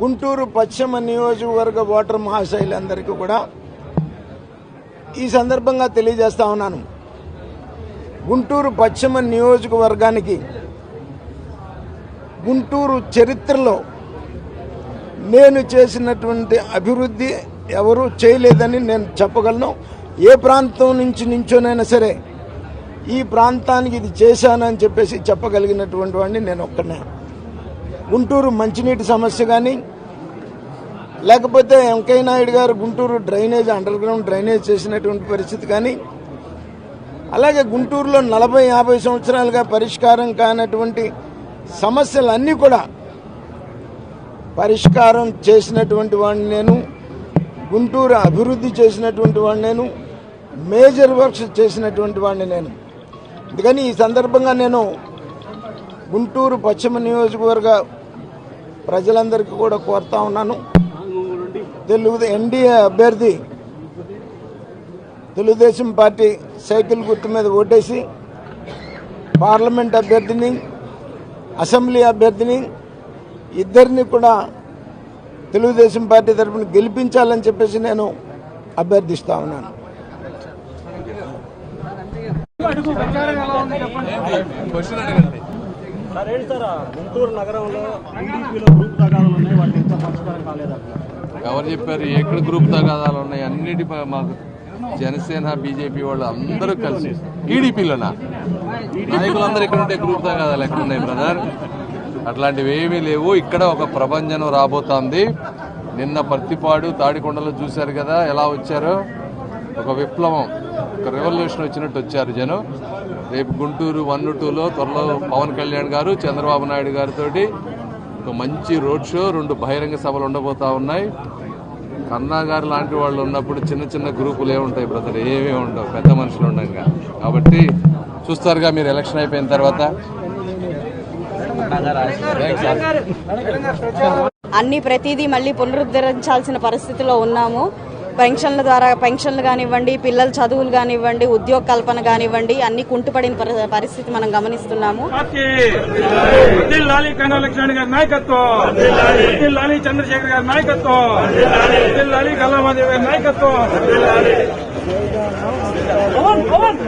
గుంటూరు పశ్చిమ నియోజకవర్గ ఓటర్ మహాశైలందరికీ కూడా ఈ సందర్భంగా తెలియజేస్తా ఉన్నాను. గుంటూరు పశ్చిమ నియోజకవర్గానికి గుంటూరు చరిత్రలో నేను చేసినటువంటి అభివృద్ధి ఎవరు చేయలేదని నేను చెప్పగలను. ఏ ప్రాంతం నుంచి నించోనైనా సరే ఈ ప్రాంతానికి ఇది చేశానని చెప్పేసి చెప్పగలిగినటువంటి వాడిని నేను ఒక్కనే గుంటూరు మంచినీటి సమస్య కానీ లేకపోతే Venkaiah Naidu garu Guntur drainage underground drainage చేసినటువంటి పరిస్థితి కానీ అలాగే గుంటూరులో నలభై యాభై సంవత్సరాలుగా పరిష్కారం కానటువంటి సమస్యలన్నీ కూడా పరిష్కారం చేసినటువంటి వాడిని నేను గుంటూరు అభివృద్ధి చేసినటువంటి వాడిని నేను మేజర్ వర్క్స్ చేసినటువంటి వాడిని నేను. అందుకని ఈ సందర్భంగా నేను గుంటూరు పశ్చిమ నియోజకవర్గ ప్రజలందరికీ కూడా కోరుతా ఉన్నాను. తెలుగు ఎన్డీఏ అభ్యర్థి తెలుగుదేశం పార్టీ సైకిల్ గుర్తు మీద ఓటేసి పార్లమెంట్ అభ్యర్థిని అసెంబ్లీ అభ్యర్థిని ఇద్దరిని కూడా తెలుగుదేశం పార్టీ తరఫున గెలిపించాలని చెప్పేసి నేను అభ్యర్థిస్తా ఉన్నాను. సార్ ఏంటి సార్? గుంటూరు నగరంలో టీడీపీలో గ్రూప్ తగాదాలు ఉన్నాయి వాటికి ఇంకా పరిష్కారం ఎవరు చెప్పారు? ఎక్కడ గ్రూప్ తగాదాలు ఉన్నాయి? అన్నిటి మాకు జనసేన బీజేపీ వాళ్ళు అందరూ కలిసి. టీడీపీలోనా? నాయకులందరూ ఇక్కడ ఉంటే గ్రూప్ తగాదాలు ఎక్కడ ఉన్నాయి బ్రదర్ అట్లాంటివి ఏమీ లేవు. ఇక్కడ ఒక ప్రభంజనం రాబోతోంది. నిన్న పత్తిపాడు తాడికొండలో చూశారు కదా ఎలా వచ్చారో? ఒక విప్లవం ఒక రెవల్యూషన్ వచ్చినట్టు వచ్చారు జనం. రేపు గుంటూరు వన్ టూలో త్వరలో పవన్ కళ్యాణ్ గారు చంద్రబాబు నాయుడు గారితో ఒక మంచి రోడ్ షో రెండు బహిరంగ సభలు ఉండబోతా ఉన్నాయి. కన్నా గారు లాంటి వాళ్ళు ఉన్నప్పుడు చిన్న చిన్న గ్రూపులు ఏముంటాయి బ్రదర్ ఏమీ ఉండవు పెద్ద మనుషులు ఉండగా. కాబట్టి చూస్తారుగా మీరు ఎలక్షన్ అయిపోయిన తర్వాత. అన్ని ప్రతిదీ మళ్ళీ పునరుద్ధరించాల్సిన పరిస్థితిలో ఉన్నాము. పెన్షన్ల ద్వారా పెన్షన్లు కానివ్వండి పిల్లల చదువులు కానివ్వండి ఉద్యోగ కల్పన కానివ్వండి అన్ని కుంటుపడిన పరి- పరిస్థితి మనం గమనిస్తున్నాము. నాయకత్వం. అబ్దుల్ లాలి చంద్రశేఖర్ గారి నాయకత్వం. అబ్దుల్ లాలి కల్లామాదేవి గారి నాయకత్వం. పవన్ పవన్